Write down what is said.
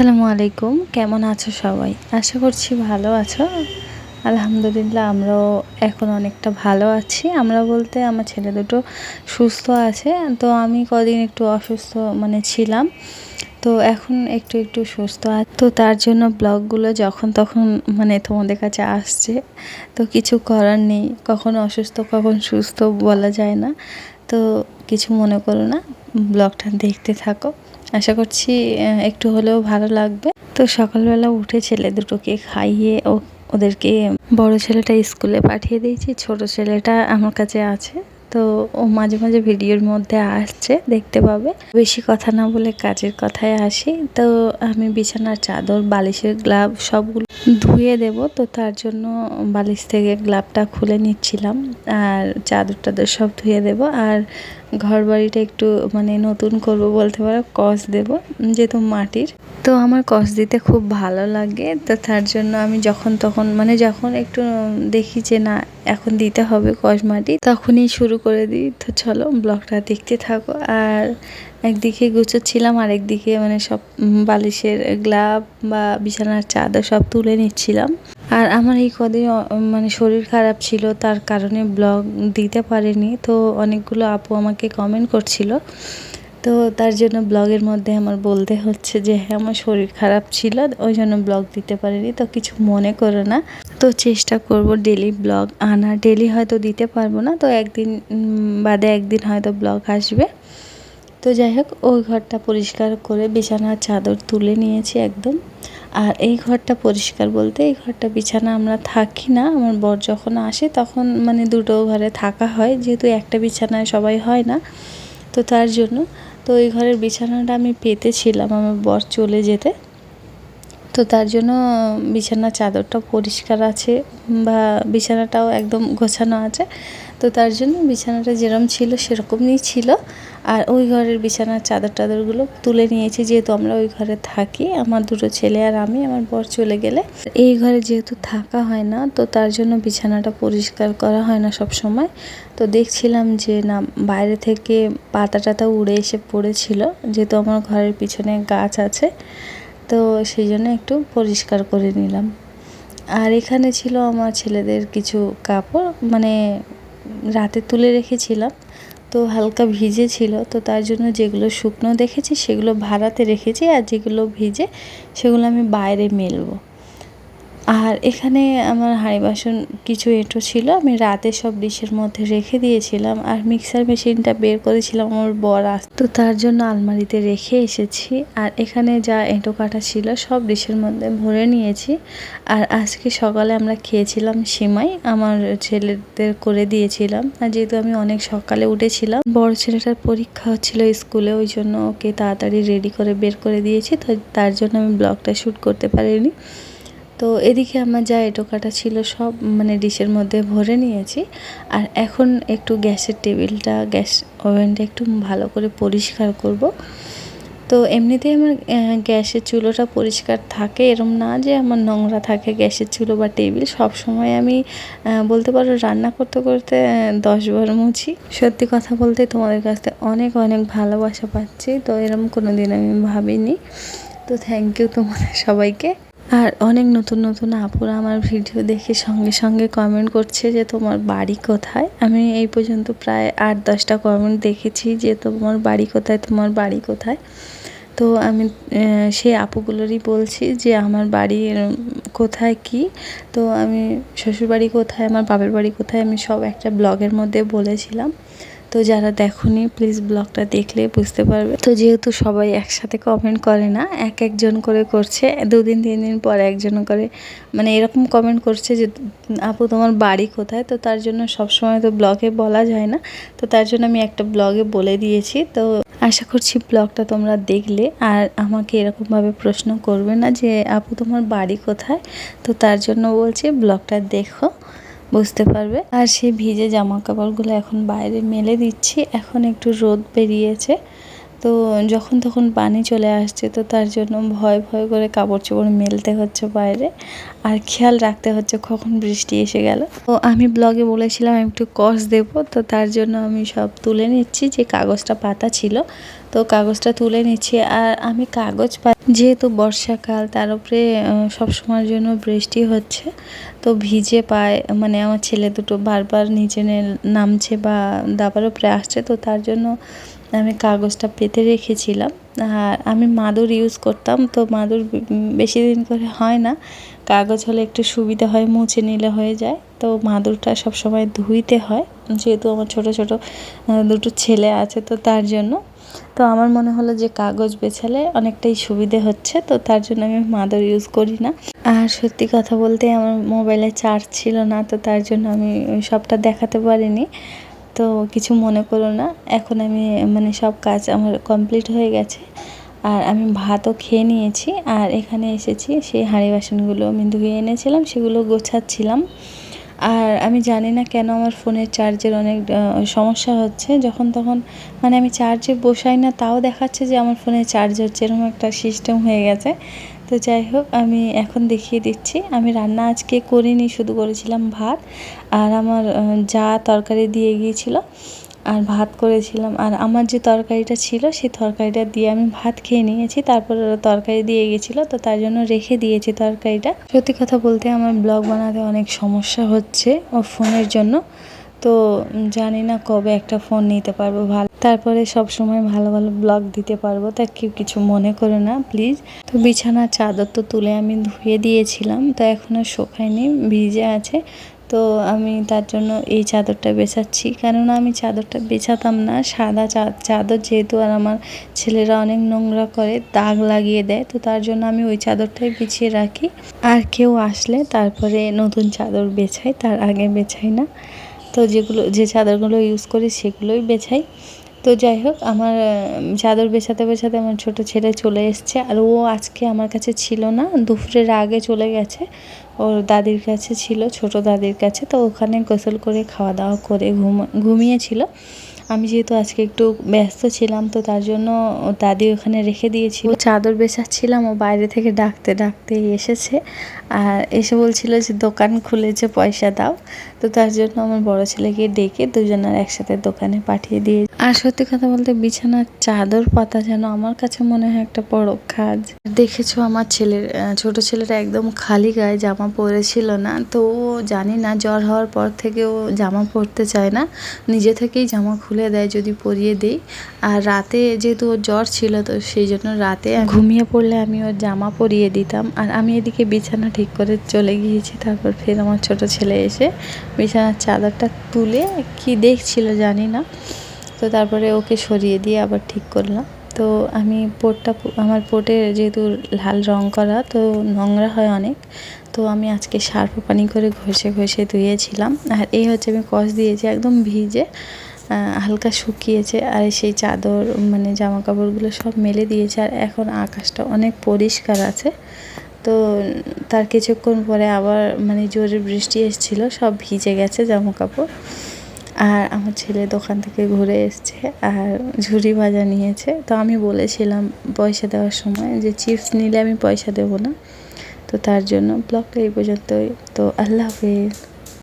আসসালামু আলাইকুম। কেমন আছো সবাই? আশা করছি ভালো আছো। আলহামদুলিল্লাহ, আমরাও এখন অনেকটা ভালো আছি। আমরা বলতে আমার ছেলে দুটো সুস্থ আছে, তো আমি কদিন একটু অসুস্থ মানে ছিলাম। তো এখন একটু একটু সুস্থ আছে তো তার জন্য ব্লগগুলো যখন তখন মানে তোমাদের কাছে আসছে, তো কিছু করার নেই। কখন অসুস্থ, কখন সুস্থ বলা যায় না। তো কিছু মনে করো না, ব্লগটা দেখতে থাকো। আশা করছি একটু হলেও ভালো লাগবে। তো সকালবেলা উঠে ছেলে দুটোকে খাইয়ে ও, ওদেরকে বড় ছেলেটা স্কুলে পাঠিয়ে দিয়েছি, ছোট ছেলেটা আমার কাছে আছে। তো ও মাঝে মাঝে ভিডিওর মধ্যে আসছে, দেখতে পাবে। বেশি কথা না বলে কাজের কথায় আসি। তো আমি বিছানার চাদর, বালিশের গ্লাভ সবগুলো ধুয়ে দেব, তো তার জন্য বালিশ থেকে গ্লাভটা খুলে নিচ্ছিলাম। আর চাদর টাদর সব ধুয়ে দেব। আর ঘর বাড়িটা একটু মানে নতুন করব বলতে পারো, কস দেব, যেহেতু মাটির। তো আমার কস দিতে খুব ভালো লাগে, তো তার জন্য আমি যখন তখন মানে যখন একটু দেখি যে না, এখন দিতে হবে কস মাটি, তখনই শুরু করে দিই। তো চলো, ব্লগটা দেখতে থাকো। আর একদিকে গুছোচ্ছিলাম আর একদিকে মানে সব বালিশের গ্লাভ বা বিছানার চাদর সব তুলে নিচ্ছিলাম। আর আমার এই কদিন মানে শরীর খারাপ ছিল, তার কারণে ব্লগ দিতে পারিনি। তো অনেকগুলো আপু আমাকে কমেন্ট করছিল। তো তার জন্য ব্লগের মধ্যে আমার বলতে হচ্ছে যে হ্যাঁ আমার শরীর খারাপ ছিল, ওই জন্য ব্লগ দিতে পারিনি, তো কিছু মনে করো না। তো চেষ্টা করব ডেলি ব্লগ আনা। ডেলি হয়তো দিতে পারব না, তো একদিন বাদে একদিন হয়তো ব্লগ আসবে। তো যাই হোক, ওই ঘরটা পরিষ্কার করে বিছানার চাদর তুলে নিয়েছি একদম। আর এই ঘরটা পরিষ্কার বলতে এই ঘরটা বিছানা আমরা থাকি না, আমার বর যখন আসে তখন মানে দুটো ঘরে থাকা হয়, যেহেতু একটা বিছানায় সবাই হয় না। তো তার জন্য, তো ওই ঘরের বিছানাটা আমি পেতেছিলাম আমার বর চলে যেতে। তো তার জন্য বিছানার চাদরটা পরিষ্কার আছে বা বিছানাটাও একদম গোছানো আছে। তো তার জন্য বিছানাটা যেরকম ছিল সেরকমই ছিল। আর ওই ঘরের বিছানার চাদর টাদরগুলো তুলে নিয়েছি, যেহেতু আমরা ওই ঘরে থাকি। আমার দুটো ছেলে আর আমি, আমার বর চলে গেলে। এই ঘরে যেহেতু থাকা হয় না, তো তার জন্য বিছানাটা পরিষ্কার করা হয় না সব সময় তো দেখছিলাম যে না, বাইরে থেকে পাতা টাতা উড়ে এসে পড়েছিল, যেহেতু আমার ঘরের পিছনে গাছ আছে। তো সেই জন্য একটু পরিষ্কার করে নিলাম। আর এখানে ছিল আমার ছেলেদের কিছু কাপড় মানে রাতে তুলে রেখেছিলাম। তো হালকা ভিজে ছিল, তো তার জন্য যেগুলো শুকনো দেখেছি সেগুলো ভাড়াতে রেখেছি, আর যেগুলো ভিজে সেগুলো আমি বাইরে মেলবো। আর এখানে আমার হাঁড়ি বাসন কিছু এঁটো ছিল, আমি রাতে সব ডিশের মধ্যে রেখে দিয়েছিলাম আর মিক্সার মেশিনটা বের করেছিলাম আমার বর আস তো তার জন্য আলমারিতে রেখে এসেছি আর এখানে যা এঁটো কাটা ছিল সব ডিশের মধ্যে ভরে নিয়েছি। আর আজকে সকালে আমরা খেয়েছিলাম সিমাই, আমার ছেলেদের করে দিয়েছিলাম। আর যেহেতু আমি অনেক সকালে উঠেছিলাম, বড় ছেলেটার পরীক্ষা হচ্ছিল স্কুলে, ওই জন্য ওকে তাড়াতাড়ি রেডি করে বের করে দিয়েছি, তো তার জন্য আমি ব্লগটা শ্যুট করতে পারিনি। তো এদিকে আমার যা এটো কাটা ছিল সব মানে ডিশের মধ্যে ভরে নিয়েছি। আর এখন একটু গ্যাসের টেবিলটা, গ্যাস ওভেনটা একটু ভালো করে পরিষ্কার করব। তো এমনিতেই আমার গ্যাসের চুলোটা পরিষ্কার থাকে, এরম না যে আমার নোংরা থাকে গ্যাসের চুলো বা টেবিল। সব সময় আমি বলতে পারো রান্না করতে করতে দশবার মুছি। সত্যি কথা বলতে তোমাদের কাছ থেকে অনেক অনেক ভালোবাসা পাচ্ছি। তো এরম কোনো দিন আমি ভাবিনি। তো থ্যাংক ইউ তোমাদের সবাইকে। আর অনেক নতুন নতুন আপুরা আমার ভিডিও দেখে সঙ্গে সঙ্গে কমেন্ট করছে যে তোমার বাড়ি কোথায়? আমি এই পর্যন্ত প্রায় আট দশটা কমেন্ট দেখেছি যে তোমার বাড়ি কোথায়, তোমার বাড়ি কোথায়? তো আমি সেই আপুগুলোরই বলছি যে আমার বাড়ি কোথায় কি? তো আমি শ্বশুরবাড়ি কোথায়, আমার বাবার বাড়ি কোথায়, আমি সব একটা ব্লগের মধ্যে বলেছিলাম। তো যারা দেখনি প্লিজ ব্লগটা দেখলে বুঝতে পারবে। তো যেহেতু সবাই একসাথে কমেন্ট করে না, এক একজন করে করছে, দুদিন, তিন দিন পর একজন করে মানে এরকম কমেন্ট করছে যে, আপু, তোমার বাড়ি কোথায়? তো তার জন্য সবসময় তো ব্লগে বলা যায় না। তো তার জন্য আমি একটা ব্লগে বলে দিয়েছি। তো আশা করছি ব্লগটা তোমরা দেখলে। আর আমাকে এরকমভাবে প্রশ্ন করবে না যে, আপু, তোমার বাড়ি কোথায়? তো তার জন্য বলছি ব্লগটা দেখো। বুঝতে পারবে। আর সেই ভিজে জামা কাপড়গুলো এখন বাইরে মেলে দিচ্ছি। এখন একটু রোদ বেরিয়েছে। তো যখন তখন পানি চলে আসছে, তো তার জন্য ভয় ভয় করে কাপড় চোপড় মেলতে হচ্ছে বাইরে আর খেয়াল রাখতে হচ্ছে কখন বৃষ্টি এসে গেল। তো আমি ব্লগে বলেছিলাম আমি একটু কস দেব, তো তার জন্য আমি সব তুলে নিচ্ছি, যে কাগজটা পাতা ছিল, তো কাগজটা তুলে নিচ্ছি। আর আমি কাগজ পা, যেহেতু বর্ষাকাল, তার উপরে সবসময়ের জন্য বৃষ্টি হচ্ছে, তো ভিজে পায় মানে আমার ছেলে দুটো বারবার নিচে নামছে বা দাবার উপরে আসছে, তো তার জন্য আমি কাগজটা পেতে রেখেছিলাম। আর আমি মাদুর ইউজ করতাম, তো মাদুর বেশি দিন করে হয় না। কাগজ হলে একটু সুবিধা হয়, মুছে নিলে হয়ে যায়। তো মাদুরটা সবসময় ধুইতে হয়, যেহেতু আমার ছোট ছোট দুটো ছেলে আছে, তো তার জন্য। তো আমার মনে হলো যে কাগজ বেছালে অনেকটাই সুবিধে হচ্ছে, তো তার জন্য আমি মাদুর ইউজ করি না। আর সত্যি কথা বলতে আমার মোবাইলে চার্জ ছিল না, তো তার জন্য আমি সবটা দেখাতে পারিনি। তো কিছু মনে করো না। এখন আমি মানে সব কাজ আমার কমপ্লিট হয়ে গেছে। আর আমি ভাতও খেয়ে নিয়েছি। আর এখানে এসেছি, সেই হাঁড়ি বাসনগুলো আমি ধুয়ে এনেছিলাম, সেগুলো গোছাচ্ছিলাম। আর আমি জানি না কেন আমার ফোনের চার্জের অনেক সমস্যা হচ্ছে। যখন তখন মানে আমি চার্জে বসাই না, তাও দেখাচ্ছে যে আমার ফোনে চার্জ হচ্ছে, এরকম একটা সিস্টেম হয়ে গেছে। তো যাই হোক, আমি এখন দেখিয়ে দিচ্ছি। আমি রান্না আজকে করিনি, শুধু করেছিলাম ভাত। আর আমার যা তরকারি দিয়ে গিয়েছিল, আর ভাত করেছিলাম। আর আমার যে তরকারিটা ছিল সেই তরকারিটা দিয়ে আমি ভাত খেয়ে নিয়েছি। তারপর তরকারি দিয়ে গেছিল তো তার জন্য রেখে দিয়েছি তরকারিটা। সত্যি কথা বলতে, আমার ব্লগ বানাতে অনেক সমস্যা হচ্ছে ও ফোনের জন্য। তো জানি না কবে একটা ফোন নিতে পারব, ভালো। তারপরে সব সময় ভালো ভালো ব্লগ দিতে পারব, তা কেউ কিছু মনে করো না প্লিজ তো বিছানার চাদর তো তুলে আমি ধুয়ে দিয়েছিলাম, তো এখনও শোকায়নি, ভিজে আছে। তো আমি তার জন্য এই চাদরটা বেছাচ্ছি, কেননা আমি চাদরটা বেছাতাম না, সাদা চাদর যেহেতু আর আমার ছেলেরা অনেক নোংরা করে, দাগ লাগিয়ে দেয়, তো তার জন্য আমি ওই চাদরটাই বিছিয়ে রাখি। আর কেউ আসলে তারপরে নতুন চাদর বেছাই তার আগে বেছাই না। তো যেগুলো, যে চাদরগুলো ইউজ করি সেগুলোই বেছাই। তো যাই হোক, আমার চাদর বেছাতে বেছাতে আমার ছোট ছেলে চলে এসছে। আর ও আজকে আমার কাছে ছিল না, দুপুরের আগে চলে গেছে। ওর দাদির কাছে ছিল, ছোট দাদির কাছে। তো ওখানে গোসল করে, খাওয়া দাওয়া করে ঘুম, ঘুমিয়েছিল। যেহেতু আজকে একটু ব্যস্ত ছিলাম, তো তার জন্য দাদি ওখানে রেখে দিয়েছিল। চাদর বেছাচ্ছিলাম, ও বাইরে থেকে ডাকতে ডাকতে এসেছে। আর এসে বলছিল যে, দোকান খুলেছে পয়সা দাও। তো তার জন্য আমার বড় ছেলেকে ডেকে দুজনের একসাথে দোকানে পাঠিয়ে দিয়ে আর সত্যি কথা বলতে বিছানার চাদর পাতা যেন আমার কাছে মনে হয় একটা বড় কাজ। দেখেছ, আমার ছেলের ছোট ছেলেটা একদম খালি গায়ে জামা পরেছিল না। তো ও জানি না, জ্বর হওয়ার পর থেকে ও জামা পরতে চায় না। নিজে থেকেই জামা খুলে দেয় যদি পরিয়ে দেই। আর রাতে যেহেতু ওর জ্বর ছিল, তো সেই জন্য রাতে ঘুমিয়ে পড়লে আমি ওর জামা পরিয়ে দিতাম। আর আমি এদিকে বিছানা ঠিক করে চলে গিয়েছি। তারপর ফের আমার ছোট ছেলে এসে বিছানার চাদরটা তুলে কি দেখছিল জানি না। তো তারপরে ওকে সরিয়ে দিয়ে আবার ঠিক করলাম। তো আমি পোটটা, আমার পোটে যেহেতু লাল রং করা, তো নোংরা হয় অনেক। তো আমি আজকে সার্ফ পানি করে ঘষে ঘষে ধুয়েছিলাম। আর এই হচ্ছে আমি কষ দিয়েছি একদম ভিজে। হালকা শুকিয়েছে আর সেই চাদর মানে জামা কাপড়গুলো সব মেলে দিয়েছে আর এখন আকাশটা অনেক পরিষ্কার আছে। তো তার কিছুক্ষণ পরে আবার মানে জোরে বৃষ্টি এসেছিল, সব ভিজে গেছে জামা কাপড় আর আমার ছেলে দোকান থেকে ঘুরে এসছে আর ঝুড়ি ভাজা নিয়েছে। তো আমি বলেছিলাম পয়সা দেওয়ার সময় যে চিপস নিলে আমি পয়সা দেবো না। তো তার জন্য ব্লগটা এই পর্যন্তই। তো আল্লাহ হাফিজ।